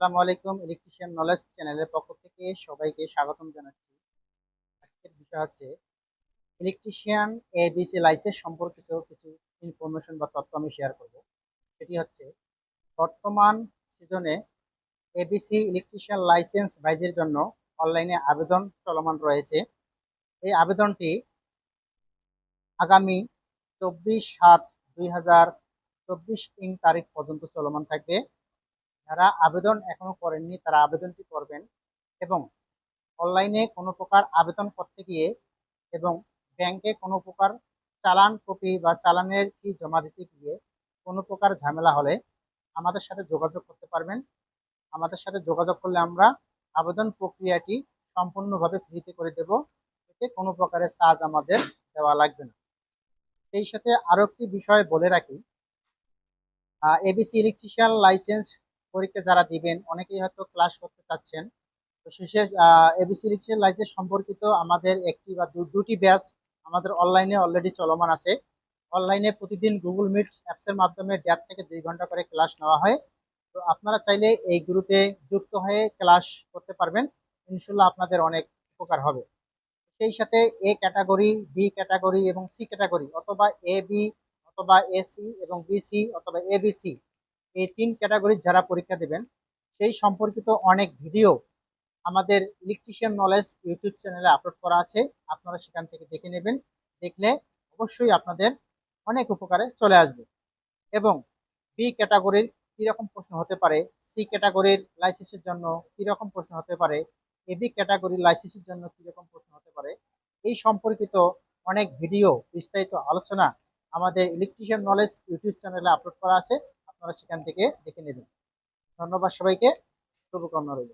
আসসালামু আলাইকুম electrician knowledge চ্যানেলের পক্ষ থেকে সবাইকে স্বাগতম জানাচ্ছি। আজকের বিষয় হচ্ছে ইলেকট্রিশিয়ান এবিসি লাইসেন্স সম্পর্কে কিছু ইনফরমেশন বা তথ্য আমি শেয়ার করব। সেটি হচ্ছে, বর্তমান সিজনে এবিসি ইলেকট্রিশিয়ান লাইসেন্স বাইজের জন্য অনলাইনে আবেদন চলমান রয়েছে। এই আবেদনটি আগামী চব্বিশ সাত দুই হাজার চব্বিশ তিন তারিখ পর্যন্ত চলমান থাকবে। যারা আবেদন এখনও করেননি তারা আবেদনটি করবেন এবং অনলাইনে কোনো প্রকার আবেদন করতে গিয়ে এবং ব্যাংকে কোনো প্রকার চালান কপি বা চালানের ফি জমা দিতে গিয়ে কোনো প্রকার ঝামেলা হলে আমাদের সাথে যোগাযোগ করতে পারবেন। আমাদের সাথে যোগাযোগ করলে আমরা আবেদন প্রক্রিয়াটি সম্পূর্ণভাবে ফ্রিতে করে দেব। এতে কোনো প্রকারের চার্জ আমাদের দেওয়া লাগবে না। সেই সাথে আরও একটি বিষয় বলে রাখি। এবিসি ইলেকট্রিশিয়ান লাইসেন্স পরীক্ষা যারা দিবেন, অনেকেই হয়তো ক্লাস করতে চাচ্ছেন। তো শেষে এবিসি ইলেকট্রিশিয়ান লাইসেন্স সম্পর্কিত আমাদের একটি বা দুটি ব্যাচ আমাদের অনলাইনে অলরেডি চলমান আছে। অনলাইনে প্রতিদিন গুগল মিট অ্যাপসের মাধ্যমে দেড় থেকে দুই ঘণ্টা করে ক্লাস নেওয়া হয়। তো আপনারা চাইলে এই গ্রুপে যুক্ত হয়ে ক্লাস করতে পারবেন। ইনশাল্লাহ আপনাদের অনেক উপকার হবে। সেই সাথে এ ক্যাটাগরি বি ক্যাটাগরি এবং সি ক্যাটাগরি অথবা এ বি অথবা এসি এবং বিসি অথবা এবিসি এই তিন ক্যাটাগরির যারা পরীক্ষা দেবেন, সেই সম্পর্কিত অনেক ভিডিও আমাদের ইলেকট্রিশিয়ান নলেজ ইউটিউব চ্যানেলে আপলোড করা আছে। আপনারা সেখান থেকে দেখে নেবেন। দেখলে অবশ্যই আপনাদের অনেক উপকারে চলে আসবে। এবং বি ক্যাটাগরির কীরকম প্রশ্ন হতে পারে সি ক্যাটাগরির লাইসেন্সের জন্য কীরকম প্রশ্ন হতে পারে এবি ক্যাটাগরির লাইসেন্সের জন্য কীরকম প্রশ্ন হতে পারে, এই সম্পর্কিত অনেক ভিডিও বিস্তারিত আলোচনা আমাদের ইলেকট্রিশিয়ান নলেজ ইউটিউব চ্যানেলে আপলোড করা আছে। আপনারা সেখান থেকে দেখে নেবেন। ধন্যবাদ সবাইকে। শুভকামনা রইল।